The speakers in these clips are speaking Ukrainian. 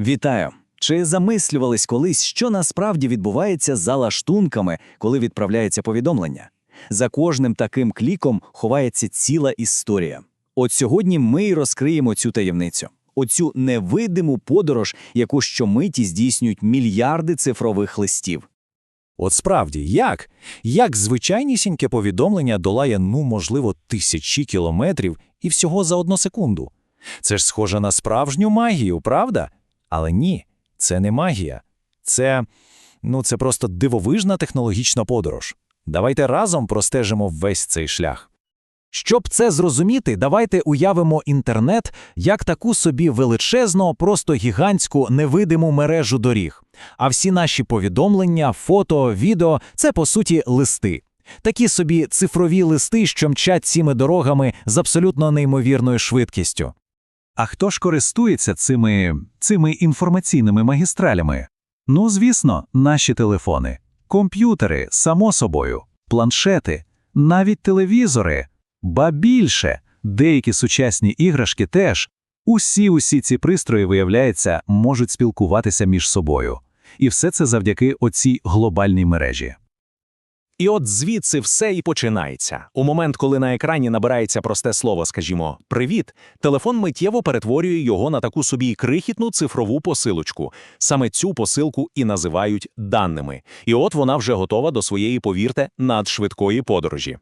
Вітаю! Чи замислювались колись, що насправді відбувається за лаштунками, коли відправляється повідомлення? За кожним таким кліком ховається ціла історія. От сьогодні ми й розкриємо цю таємницю, оцю невидиму подорож, яку щомиті здійснюють мільярди цифрових листів. От справді, як? Як звичайнісіньке повідомлення долає, ну, можливо, тисячі кілометрів і всього за одну секунду? Це ж схоже на справжню магію, правда? Але ні, це не магія. Це, ну, це просто дивовижна технологічна подорож. Давайте разом простежимо весь цей шлях. Щоб це зрозуміти, давайте уявимо інтернет як таку собі величезну, просто гігантську невидиму мережу доріг. А всі наші повідомлення, фото, відео це по суті листи. Такі собі цифрові листи, що мчать цими дорогами з абсолютно неймовірною швидкістю. А хто ж користується цими, цими інформаційними магістралями? Ну, звісно, наші телефони, комп'ютери, само собою, планшети, навіть телевізори, ба більше, деякі сучасні іграшки теж. Усі усі ці пристрої, виявляється, можуть спілкуватися між собою. І все це завдяки оцій глобальній мережі. І от звідси все і починається. У момент, коли на екрані набирається просте слово, скажімо, привіт, телефон миттєво перетворює його на таку собі крихітну цифрову посилочку. Саме цю посилку і називають даними. І от вона вже готова до своєї, повірте, надшвидкої подорожі.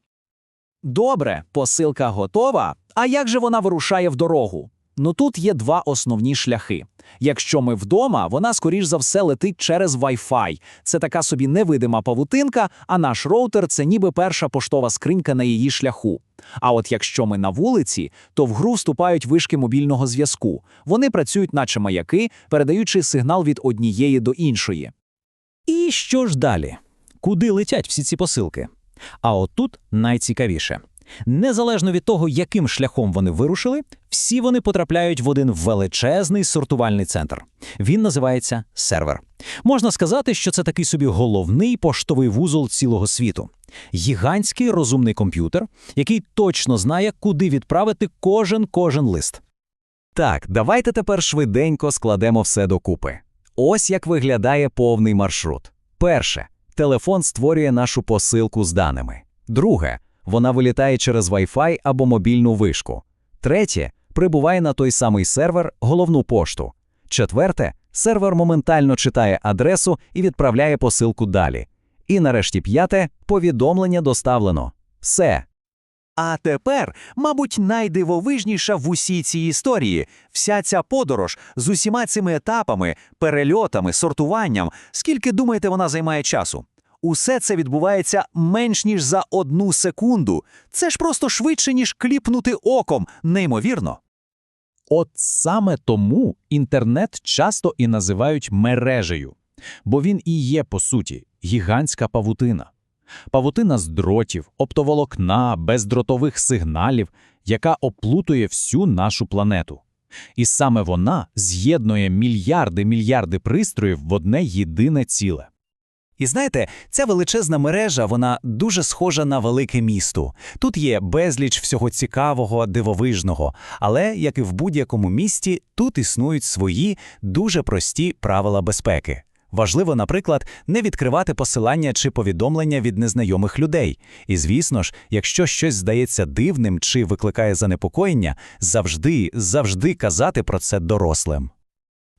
Добре, посилка готова. А як же вона вирушає в дорогу? Ну тут є два основні шляхи. Якщо ми вдома, вона скоріш за все летить через Wi-Fi. Це така собі невидима павутинка, а наш роутер це ніби перша поштова скринька на її шляху. А от якщо ми на вулиці, то в гру вступають вишки мобільного зв'язку. Вони працюють, наче маяки, передаючи сигнал від однієї до іншої. І що ж далі? Куди летять всі ці посилки? А отут найцікавіше. Незалежно від того, яким шляхом вони вирушили, всі вони потрапляють в один величезний сортувальний центр. Він називається сервер. Можна сказати, що це такий собі головний поштовий вузол цілого світу. Гігантський розумний комп'ютер, який точно знає, куди відправити кожен кожен лист. Так, давайте тепер швиденько складемо все докупи. Ось як виглядає повний маршрут. Перше, телефон створює нашу посилку з даними. Друге, вона вилітає через Wi-Fi або мобільну вишку. Третє, прибуває на той самий сервер головну пошту. Четверте, сервер моментально читає адресу і відправляє посилку далі. І нарешті п'яте, повідомлення доставлено. Все. А тепер, мабуть, найдивовижніша в усій цій історії вся ця подорож з усіма цими етапами, перельотами, сортуванням. Скільки думаєте, вона займає часу? Усе це відбувається менш ніж за одну секунду. Це ж просто швидше, ніж кліпнути оком, неймовірно. От саме тому інтернет часто і називають мережею, бо він і є, по суті, гігантська павутина. Павутина з дротів, оптоволокна, бездротових сигналів, яка оплутує всю нашу планету. І саме вона з'єднує мільярди-мільярди пристроїв в одне єдине ціле. І знаєте, ця величезна мережа, вона дуже схожа на велике місто. Тут є безліч всього цікавого, дивовижного, але, як і в будь-якому місті, тут існують свої дуже прості правила безпеки. Важливо, наприклад, не відкривати посилання чи повідомлення від незнайомих людей. І звісно ж, якщо щось здається дивним чи викликає занепокоєння, завжди, завжди казати про це дорослим.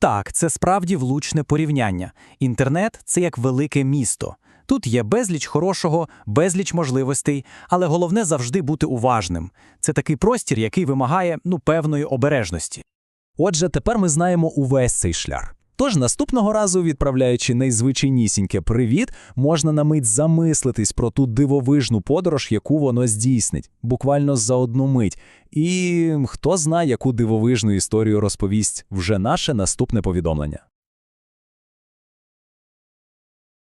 Так, це справді влучне порівняння. Інтернет це як велике місто. Тут є безліч хорошого, безліч можливостей, але головне завжди бути уважним. Це такий простір, який вимагає ну певної обережності. Отже, тепер ми знаємо увесь цей шлях. Тож наступного разу, відправляючи найзвичайнісіньке привіт, можна на мить замислитись про ту дивовижну подорож, яку воно здійснить, буквально за одну мить. І хто знає, яку дивовижну історію розповість вже наше наступне повідомлення.